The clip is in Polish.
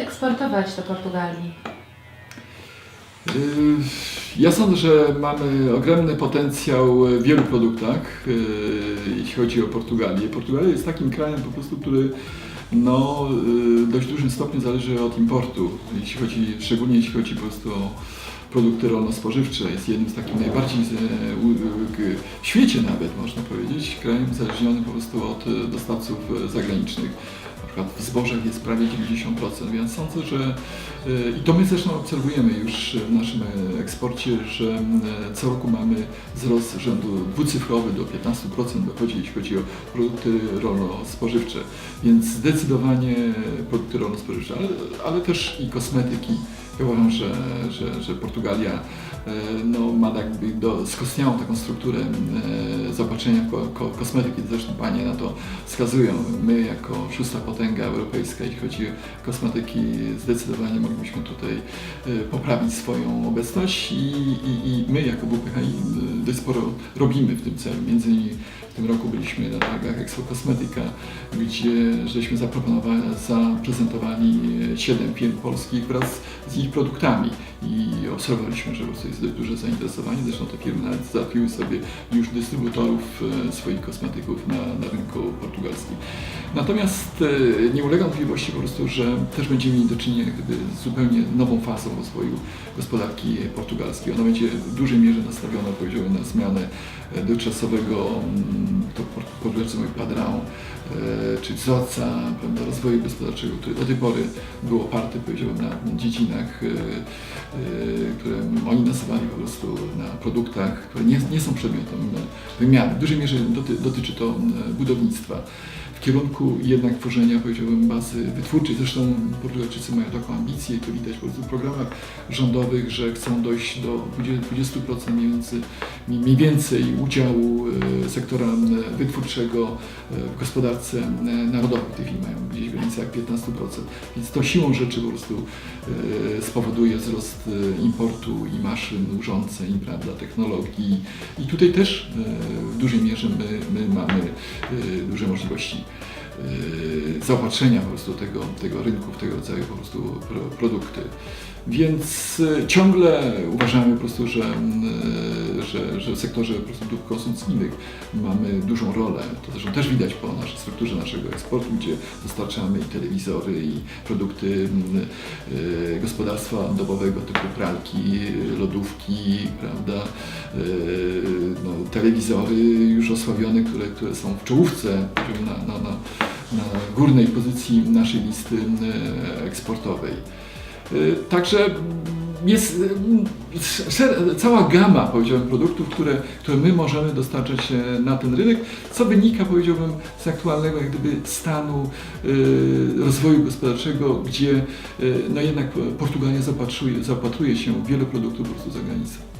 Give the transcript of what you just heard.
eksportować do Portugalii? Yy, Ja sądzę, że mamy ogromny potencjał w wielu produktach, yy, jeśli chodzi o Portugalię. Portugalia jest takim krajem po prostu, który no, yy, w dość dużym stopniu zależy od importu, jeśli chodzi, szczególnie jeśli chodzi po prostu o produkty rolno-spożywcze. Jest jednym z takich najbardziej w świecie nawet, można powiedzieć, krajem uzależnionym po prostu od dostawców zagranicznych. Przykład w zbożach jest prawie 90%, więc sądzę, że e, i to my zresztą obserwujemy już w naszym e, eksporcie, że e, co roku mamy wzrost rzędu dwucyfrowy do 15% dochodzi, jeśli chodzi o produkty rolno-spożywcze. Więc zdecydowanie produkty rolno-spożywcze, ale, ale też i kosmetyki. Ja uważam, że, że, że Portugalia e, no, ma jakby do, skostniałą taką strukturę zaopatrzenia ko, ko, kosmetyki. Zresztą Panie na to wskazują. My jako szósta potęga europejska, jeśli chodzi o kosmetyki, zdecydowanie moglibyśmy tutaj e, poprawić swoją obecność i, i, i my jako WPHI e, dość sporo robimy w tym celu. Między innymi w tym roku byliśmy na targach Expo Kosmetyka, gdzie żeśmy zaproponowali, zaprezentowali e, siedem firm polskich wraz z ich produktami i obserwowaliśmy, że po prostu jest dość duże zainteresowanie. Zresztą te firmy nawet załatwiły sobie już dystrybutorów e, swoich kosmetyków na, na rynku portugalskim. Natomiast e, nie ulega wątpliwości po prostu, że też będziemy mieli do czynienia z zupełnie nową fazą rozwoju gospodarki portugalskiej. Ona będzie w dużej mierze nastawiona, powiedziałbym, na zmianę e, dotychczasowego, mm, to por- portugalscy mówią padrão, czy wzorca rozwoju gospodarczego, który do tej pory był oparty, powiedziałbym, na dziedzinach, które oni nazywali po prostu na produktach, które nie, nie są przedmiotem e, wymiany. W dużej mierze doty, dotyczy to e, budownictwa. W kierunku jednak tworzenia, powiedziałbym, bazy wytwórczej. Zresztą Portugalczycy mają taką ambicję i to widać po prostu w programach rządowych, że chcą dojść do 20% 20% mniej więcej, mniej więcej udziału e, sektora wytwórczego e, w gospodarce narodowej. W tej chwili mają gdzieś w granicach 15%. Więc to siłą rzeczy po prostu e, spowoduje wzrost importu i maszyn, urządzeń, prawda, technologii. I tutaj też dużej mierze my, my mamy e, duże możliwości e, zaopatrzenia po prostu tego, tego rynku w tego rodzaju po prostu pro, produkty. Więc e, ciągle uważamy po prostu, że, że, że w sektorze po prostu dóbr konsumpcyjnych mamy dużą rolę. To zresztą też widać po naszej strukturze naszego eksportu, gdzie dostarczamy i telewizory, i produkty mm, e, gospodarstwa domowego typu pralki, lodówki, prawda, e, no, telewizory już osławione, które, które są w czołówce na, na, na, na górnej pozycji naszej listy e, eksportowej. Y, Także mm, jest mm, szer- cała gama, powiedziałbym, produktów, które, które my możemy dostarczać e, na ten rynek, co wynika, powiedziałbym, z aktualnego jak gdyby stanu y, rozwoju gospodarczego, gdzie y, no jednak Portugalia zaopatruje, zaopatruje się w wiele produktów po prostu za granicą.